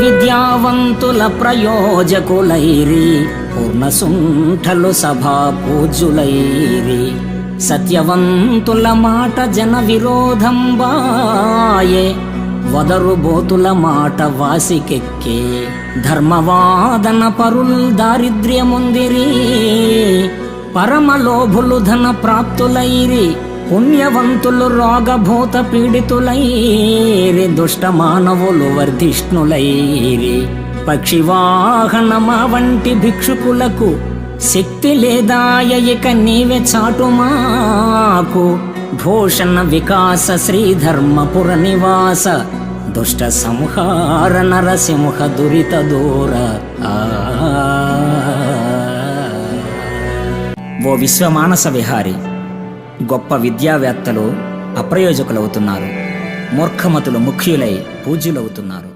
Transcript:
విద్యావంతుల ప్రయోజకులైరి పూర్ణసుంఠలు సభా పూజులైరి సత్యవంతుల మాట జన విరోధం బాయే వదరు బోతుల మాట వాసికెక్కే. ధర్మవాదన పరుల్ దారిద్ర్యముందిరి పరమలోభులు ధన ప్రాప్తులైరి. పుణ్యవంతులు రోగభూత పీడితులైరి దుష్ట మానవులు వర్ధిష్ణులైరి. పక్షివాహనమా వంటి భిక్షుకులకు శక్తి లేదాయ ఇక నీవే చాటు మాకు భూషణ వికాస శ్రీధర్మపుర నివాస దుష్ట సంహార నరసింహ దురిత దూర. ఓ విశ్వమానస విహారీ గొప్ప విద్యావేత్తలు అప్రయోజకులవుతున్నారు. మూర్ఖమతులు ముఖ్యులై పూజ్యులవుతున్నారు.